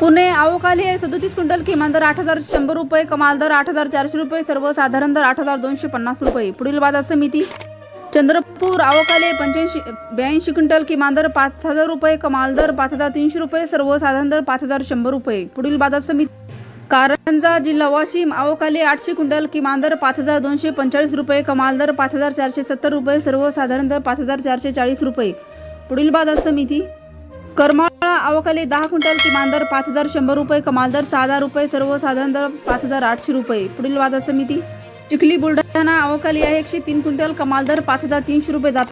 पुणे अवकाली आहे. सदोतीस क्विंटल किमान दर आठ हजार शंभर रुपये कमाल दर आठ हजार चारशे रुपये सर्वसाधारण दर आठ हजार दोनशे पन्नास रुपये. पुढील बाजार समिती चंद्रपूर अवकाले पंच्याऐंशी ब्याऐंशी क्विंटल किमान दर पाच हजार रुपये कमाल दर पाच हजार तीनशे रुपये सर्वसाधारण दर पाच हजार शंभर रुपये. पुढील बाजार समिती कारंजा जिल्हा वाशिम अवकाले आठशे क्विंटल किमान दर पाच हजार दोनशे पंचेचाळीस रुपये कमाल दर पाच हजार चारशे सत्तर रुपये सर्वसाधारण दर पाच हजार चारशे चाळीस रुपये. पुढील बाजार समिती करमाळा अवकाली दहा क्विंटल किमान दर पाच हजार शंभर रुपये कमाल दर सहा हजार रुपये सर्वसाधारण दर पाच हजार आठशे रुपये. पुढील बाजार समिती चिखली बुलढाणा अवकाली आहे एकशे तीन क्विंटल कमाल दर पाच हजार तीनशे रुपये जात